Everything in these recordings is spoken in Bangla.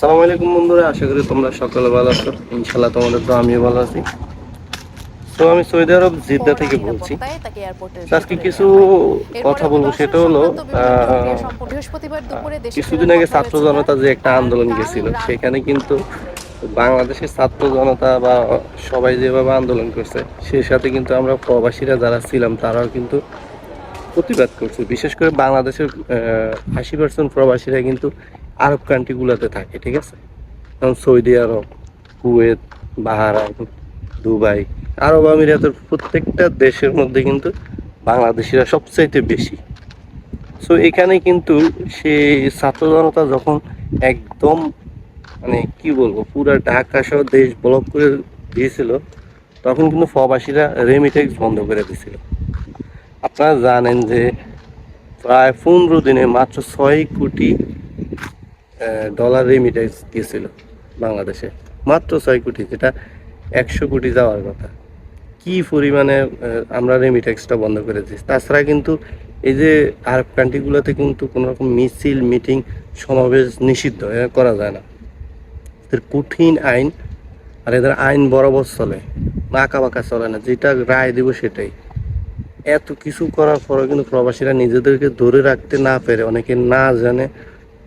আসসালামু আলাইকুম বন্ধুরা আশা করি তোমরা সকলে ভালো আছো। ইনশাল্লাহ তোমাদের তো আমিও ভালো আছি। তো আমি সৌদি আরব জিদ্দা থেকে বলছি। আজকে কিছু কথা বলব সেটা হলো কিছুদিন আগে ছাত্র জনতা যে একটা আন্দোলন গেছিল সেখানে কিন্তু বাংলাদেশের ছাত্র জনতা বা সবাই যেভাবে আন্দোলন করছে সেই সাথে কিন্তু আমরা প্রবাসীরা যারা ছিলাম তারাও কিন্তু প্রতিবাদ করছে। বিশেষ করে বাংলাদেশের আশি পার্সেন্ট প্রবাসীরা কিন্তু আরব কান্ট্রিগুলোতে থাকে, ঠিক আছে? যেমন সৌদি আরব, কুয়েত, বাহারাইন, দুবাই, আরব আমিরাতের প্রত্যেকটা দেশের মধ্যে কিন্তু বাংলাদেশিরা সবচাইতে বেশি। সো এখানে কিন্তু সেই ছাত্র জনতা যখন একদম মানে কি বলব, পুরো ঢাকা সহ দেশ ব্লক করে দিয়েছিল, তখন কিন্তু প্রবাসীরা রেমিটেক্স বন্ধ করে দিয়েছিল। আপনারা জানেন যে প্রায় পনেরো দিনে মাত্র ছয় কোটি ডলার রেমিটেন্স গিয়েছিল বাংলাদেশে। মাত্র ছয় কোটি, যেটা একশো কোটি যাওয়ার কথা। কি পরিমাণে আমরা রেমিটেক্সটা বন্ধ করে দিচ্ছি তাছাড়া কিন্তু এই যে আরব কান্ট্রিগুলোতে কিন্তু কোনো রকম মিছিল মিটিং সমাবেশ নিষিদ্ধ করা যায় না। এদের কঠিন আইন, আর এদের আইন বরাবর চলে বাঁকা বাঁকা চলে না। যেটা রায় দিব সেটাই। এত কিছু করার পরেও কিন্তু প্রবাসীরা নিজেদেরকে ধরে রাখতে না পেরে অনেকে না জানে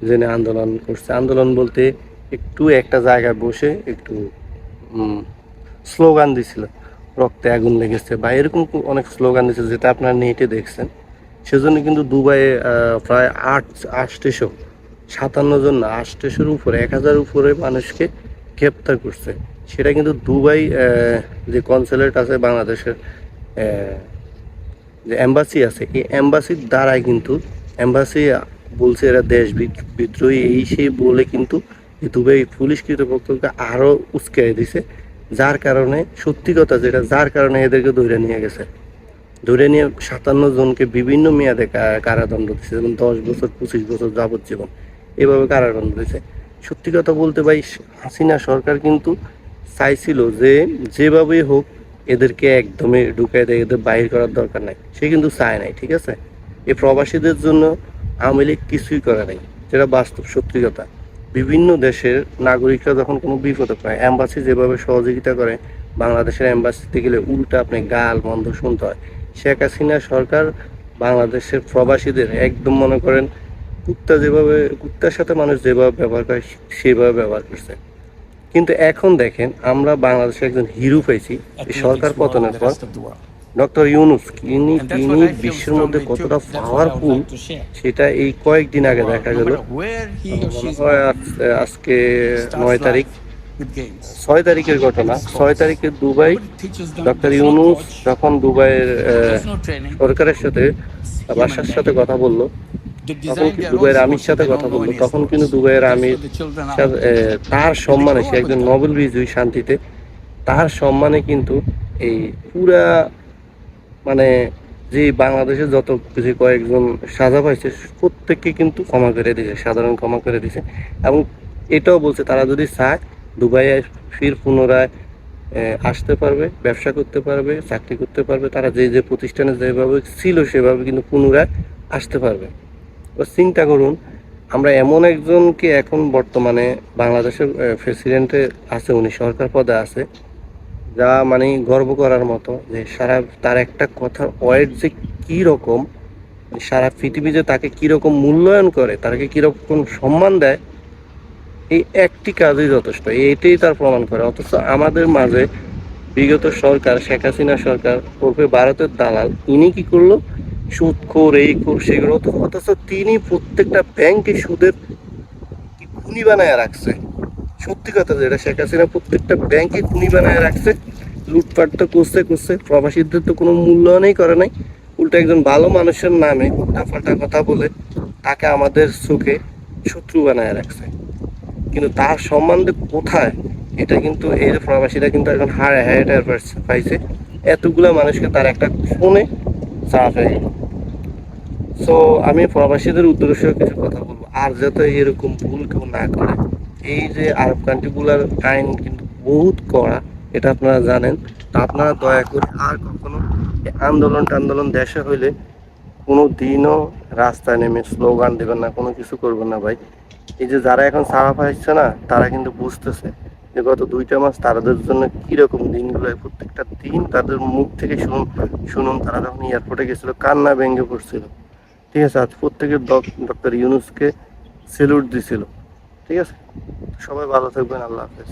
জেনে আন্দোলন করছে। আন্দোলন বলতে একটু একটা জায়গায় বসে একটু স্লোগান দিছিল, রক্তে আগুন লেগেছে বা এরকম অনেক স্লোগান দিচ্ছে যেটা আপনারা নেটে দেখছেন। সেজন্য কিন্তু দুবাইয়ে প্রায় আট, আটশো সাতান্ন জন না, আটশোর উপরে, এক হাজার উপরে মানুষকে গ্রেপ্তার করছে। সেটা কিন্তু দুবাই যে কনসুলেট আছে বাংলাদেশের যে এম্বাসি আছে, এই এম্বাসির দ্বারাই কিন্তু এম্বাসি বলছে এরা দেশ বিদ- বিদ্রোহী। এই সেই বলে কিন্তু দুবাই পুলিশ কর্তৃপক্ষকে আরও উস্কাই দিছে, যার কারণে, সত্যি কথা যেটা, যার কারণে এদেরকে ধরে নিয়ে গেছে। ধরে নিয়ে সাতান্ন জনকে বিভিন্ন মেয়াদে কারাদণ্ড দিচ্ছে যেমন দশ বছর, পঁচিশ বছর যাবজ্জীবন। এভাবে কারাদণ্ড দিচ্ছে সত্যি কথা বলতে ভাই, হাসিনা সরকার কিন্তু চাইছিল যে, যেভাবেই হোক এদেরকে একদমই ঢুকাই দেয়, এদের বাইর করার দরকার নাই। সে কিন্তু চায় নাই, ঠিক আছে? এই প্রবাসীদের জন্য আওয়ামী লীগ কিছুই করে নাই, যেটা বাস্তব সত্যি কথা। বিভিন্ন দেশের নাগরিকরা যখন কোনো বিপদে পায় অ্যাম্বাসি যেভাবে সহযোগিতা করে, বাংলাদেশের অ্যাম্বাসিতে গেলে উল্টা আপনি গাল মন্দ শুনতে হয়। শেখ হাসিনা সরকার বাংলাদেশের প্রবাসীদের একদম মনে করেন, কুত্তা যেভাবে, কুত্তার সাথে মানুষ যেভাবে ব্যবহার করে সেভাবে ব্যবহার করছে। কিন্তু এখন দেখেন আমরা বাংলাদেশে একজন হিরো পাইছি সরকার পতনের পর। ডক্টর ইউনুস ইনি তিনি বিশ্বের মধ্যে কতটা পাওয়ারফুল সেটা এই কয়েকদিন আগে দেখা গেল। আজকে নয় তারিখ। ছয় তারিখের ঘটনা ছয় তারিখে দুবাই ডক্টর ইউনুস যখন দুবাইয়ের সরকারের সাথে বাসার সাথে কথা বলল তখন দুবাইয়ের আমির সাথে কথা বলল? তখন কিন্তু দুবাইয়ের আমির তার সম্মানে সে একজন নোবেল বিজয়ী শান্তিতে তার সম্মানে কিন্তু এই পুরা মানে যে বাংলাদেশে যত যে কয়েকজন সাজা পাইছে প্রত্যেককে কিন্তু ক্ষমা করে দিয়েছে সাধারণ ক্ষমা করে দিয়েছে। এবং এটাও বলছে তারা যদি চায় দুবাইয়ে ফির পুনরায় আসতে পারবে ব্যবসা করতে পারবে চাকরি করতে পারবে তারা যে যে প্রতিষ্ঠানে যেভাবে ছিল সেভাবে কিন্তু পুনরায় আসতে পারবে। চিন্তা করুন, আমরা এমন একজনকে এখন বর্তমানে বাংলাদেশের প্রেসিডেন্টে আছে, উনি সরকার পদে আছে, যা মানে গর্ব করার মতো যে সারা, তার একটা কথার ওয়েট যে কি রকম সারা পৃথিবীতে তাকে কি রকম মূল্যায়ন করে তাকে কি রকম সম্মান দেয়, এই একটি কাজই যথেষ্ট, এইটাই তার প্রমাণ করে। অথচ আমাদের মাঝে বিগত সরকার, শেখ হাসিনা সরকার, ওরফে ভারতের দালাল, ইনি কি করল? সুদ, খোর, এই খোর, সেগুলো। অথচ- তিনি প্রত্যেকটা ব্যাংকে সুদের খুনি বানায় রাখছে? সত্যি কথা যেটা, শেখ হাসিনা প্রত্যেকটা ব্যাংকে খুনি বানায় রাখছে। লুটপাট তো করছে করছে। প্রবাসীদের তো কোনো মূল্যায়নই করে নাই। উল্টো একজন ভালো মানুষের নামে উল্টাপাল্টা কথা বলে তাকে আমাদের চোখে শত্রু বানায় রাখছে। কিন্তু তার সম্বন্ধে কোথায়? এটা কিন্তু এই প্রবাসীরা কিন্তু এখন হারে হারে টের পাইছে। এতগুলা মানুষকে তার একটা ফোনে চাপ হয়ে সো আমি প্রবাসীদের উদ্দেশ্যে কিছু কথা বলব। আর যাতে এরকম ভুল কেউ না করে। এই যে আরব কান্ট্রিগুলার আইন কিন্তু বহুত কড়া, এটা আপনারা জানেন। তা আপনারা দয়া করে আর কখনো আন্দোলন টান্দোলন দেশে হইলে কোনো দিনও রাস্তায় নেমে স্লোগান দেবেন না, কোনো কিছু করবেন না ভাই। এই যে যারা এখন সারা পাইছে না, তারা কিন্তু বুঝতেছে। যে গত দুইটা মাস তাদের জন্য কীরকম দিনগুলো, প্রত্যেকটা দিন তাদের মুখ থেকে শুনুন শুনুন তারা যখন এয়ারপোর্টে গেছিল, কান্না ভেঙে পড়ছিল। ঠিক আছে, আজ প্রত্যেকের ডক্টর ইউনুসকে সেলুট দিছিল। ঠিক আছে? সবাই ভালো থাকবেন, আল্লাহ হাফেজ।